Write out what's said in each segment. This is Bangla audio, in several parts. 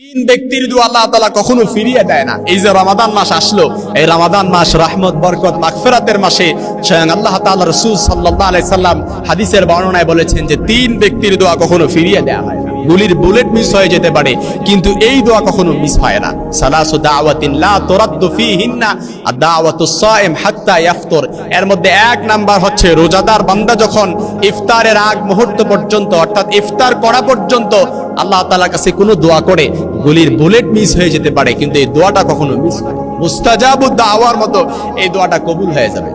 তিন ব্যক্তির দু আল্লাহ তালা কখনো ফিরিয়ে দেয় না। এই যে রমাদান মাস আসলো, এই রমাদান মাস রহমত, বরকত, মাগফিরাতের মাসে স্বয়ং আল্লাহ তাআলা রাসূল সাল্লাল্লাহু আলাইহি সাল্লাম হাদিসের বর্ণনায় বলেছেন যে তিন ব্যক্তির দোয়া কখনো ফিরিয়ে দেয়া হয় গুলির বুলেট মিস হয়ে যেতে পারে, কিন্তু এই দোয়া কখনো মিস হয় না। সালাসু দাওয়াতিন লা তুরাদ্দু ফিহিন্না আদ-দাওয়াতু সাইম হাত্তা ইয়াফতুর। এর মধ্যে এক নাম্বার হচ্ছে রোজাদার বান্দা যখন ইফতারের আগ মুহূর্ত পর্যন্ত, অর্থাৎ ইফতার করা পর্যন্ত আল্লাহ তালার কাছে কোনো দোয়া করে গুলির বুলেট মিস হয়ে যেতে পারে, কিন্তু এই দোয়াটা কখনো মিস হয় মতো এই দোয়াটা কবুল হয়ে যাবে।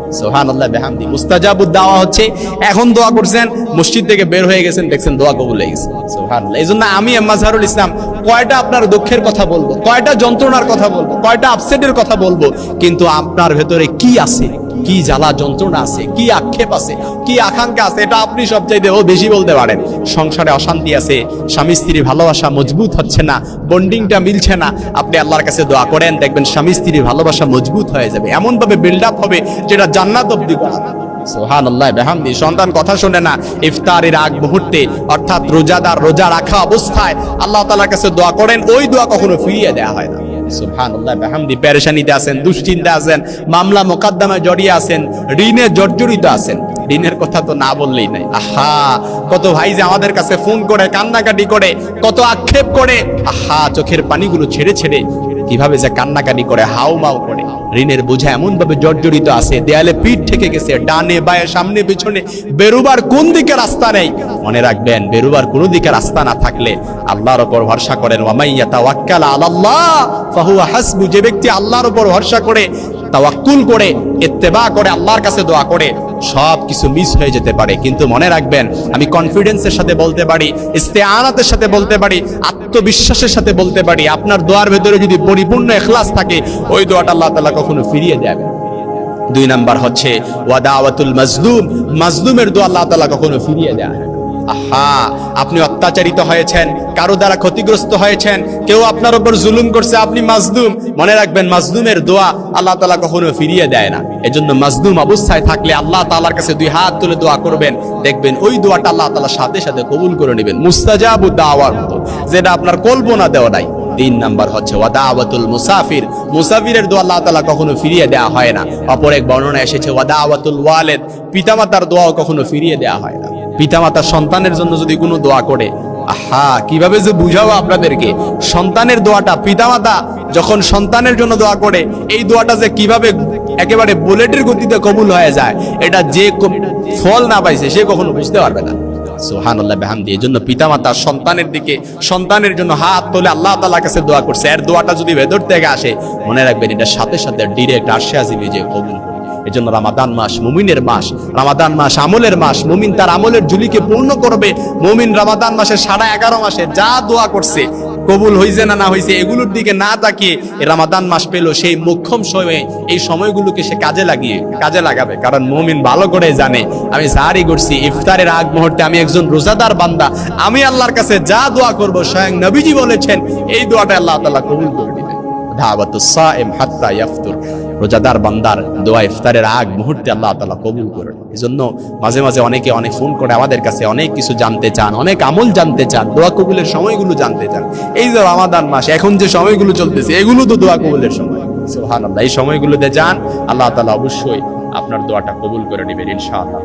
মুস্তাজাবুদ দাওয়া হচ্ছে, এখন দোয়া করছেন, মসজিদ থেকে বের হয়ে গেছেন, দেখছেন দোয়া কবুল হয়ে গেছে। সোহান এই জন্য আমি মাজহারুল ইসলাম কয়টা আপনার দুঃখের কথা বলব? কয়টা যন্ত্রণার কথা বলব? কয়টা আপসেটের কথা বলব? কিন্তু আপনার ভেতরে কি আছে? কি জ্বালা যন্ত্রণা আছে? কি আক্ষেপ আছে? কি আকাঙ্ক্ষা আছে? এটা আপনি সবচাইতে ও বেশি বলতে পারেন। সংসারে অশান্তি আছে, স্বামী স্ত্রীর ভালোবাসা মজবুত হচ্ছে না বন্ডিংটা মিলছে না। আপনি আল্লাহর কাছে দোয়া করেন, দেখবেন স্বামী স্ত্রীর ভালোবাসা মজবুত হয়ে যাবে। এমনভাবে বিল্ড আপ হবে যেটা জান্নাত অব্দি করা। সোহান বেহামদি। সন্তান কথা শোনে না, ইফতারের আগ মুহূর্তে, অর্থাৎ রোজাদার রোজা রাখা অবস্থায় আল্লাহ তালার কাছে দোয়া করেন, ওই দোয়া কখনো ফিরিয়ে হয় না। ঋণে জর্জরিত আছেন। ঋণের কথা তো না বললেই নাই। কত ভাই যে আমাদের কাছে ফোন করে, কান্নাকাটি করে, কত আক্ষেপ করে। আহা, চোখের পানিগুলো ছেড়ে ছেড়ে, কীভাবে যে কান্নাকাটি করে করে। ঋণের বোঝা এমন ভাবে জর্জরিত আছে, দেয়ালে পিঠ থেকে গেছে, ডানে, বায়ে, সামনে, পিছনে, বেরুবার কোন দিকে রাস্তা নেই? মনে রাখবেন, বেরুবার কোন দিকে রাস্তা না থাকলে আল্লাহর উপর ভরসা করেন ওয়ামাইয়া তাওয়াক্কাল আলাল্লাহ, ফাহুয়া হাসবু, যে ব্যক্তি আল্লাহর উপর ভরসা করে তাওয়াক্কুল করে, ইত্তেবা করে, আল্লাহর কাছে দোয়া করে সব কিছু মিস হয়ে যেতে পারে কিন্তু মনে রাখবেন, আমি কনফিডেন্সের সাথে বলতে পারি ইস্তেআনাতের সাথে বলতে পারি, আত্মবিশ্বাসের সাথে বলতে পারি, আপনার দোয়ার ভেতরে যদি পরিপূর্ণ এখলাস থাকে, ওই দোয়াটা আল্লাহ তাআলা কখনো ফিরিয়ে দেবে দুই নাম্বার হচ্ছে ওয়াদাওয়াতুল মাজলুম, মাজলুমের দোয়া আল্লাহ তাআলা কখনো ফিরিয়ে দেয়। আহা, আপনি অত্যাচারিত হয়েছেন, কারও দ্বারা ক্ষতিগ্রস্ত হয়েছেন, কেউ আপনার উপর জুলুম করছে, আপনি মাজলুম। মনে রাখবেন, মাজলুমের দোয়া আল্লাহ তাআলা কখনো ফিরিয়ে দেয় না। এজন্য মাজলুম অবস্থায় থাকলে আল্লাহ তাআলার কাছে দুই হাত তুলে দোয়া করবেন। দেখবেন ওই দোয়াটা আল্লাহ তাআলা সাথে সাথে কবুল করে নেবেন। মুস্তাজাবুদ দাওয়ার মতো, যেটা আপনার কল্পনা দেওয়া নাই। তিন নাম্বার হচ্ছে ওয়াদাওয়াতুল মুসাফির। মুসাফিরের দোয়া আল্লাহ তাআলা কখনো ফিরিয়ে দেওয়া হয় না। অপর এক বর্ণনা এসেছে ওয়াদাওয়াতুল ওয়ালিদ। পিতামাতার দোয়াও কখনো ফিরিয়ে দেওয়া হয় না। পিতামাতার সন্তানের জন্য যদি কোনো দোয়া করে। আহা, কীভাবে যে বুঝাবো আপনাদেরকে? সন্তানের দোয়াটা পিতামাতা যখন সন্তানের জন্য দোয়া করে, এই দোয়াটা যে কীভাবে একেবারে বুলেটের গতিতে কবুল হয়ে যায়, এটা যে ফল না পাইছে, সে কখনো বুঝতে পারবে না। সুবহানাল্লাহ, বিহামদি। এই জন্য পিতামাতা সন্তানের দিকে, সন্তানের জন্য হাত তোলে আল্লাহ তাআলার কাছে দোয়া করছে। এর দোয়াটা যদি ভেতর থেকে আসে, মনে রাখবেন এটা সাথে সাথে ডিরেক্ট আরশে আজিমে যে কবুল এজন্য রামাদান মাস মুমিনের মাস, রামাদান মাস আমলের মাস, মুমিন তার আমলের ঝুলিকে পূর্ণ করবে। মুমিন রামাদান মাসের সাড়ে এগারো মাসে যা দোয়া করছে, কবুল হইছে না না হইছে, এগুলোর দিকে না তাকিয়ে রামাদান মাস পেল সেই মোক্ষম সময়ে, এই সময়গুলোকে সে কাজে লাগিয়ে, কাজে লাগাবে। কারণ মুমিন ভালো করে জানে, আমি জারি করছি, ইফতারের আগ মুহূর্তে আমি একজন রোজাদার বান্দা, আমি আল্লাহর কাছে যা দোয়া করব, স্বয়ং নবীজি বলেছেন, এই দোয়াটা আল্লাহ তাআলা কবুল করে দিবেন রোজাদার বান্দার দোয়া ইফতারের আগ মুহূর্তে আল্লাহ তালা কবুল করেন এই জন্য মাঝে মাঝে অনেকে অনেক ফোন করে আমাদের কাছে অনেক কিছু জানতে চান, অনেক আমল জানতে চান, দোয়া কবুলের সময়গুলো জানতে চান। এই যে রমাদান মাস, এখন যে সময়গুলো চলতেছে, এগুলো তো দোয়া কবুলের সময়। সুবহানাল্লাহ, এই সময়গুলোতে যান, আল্লাহ তালা অবশ্যই আপনার দোয়াটা কবুল করে নেবেন ইনশাআল্লাহ।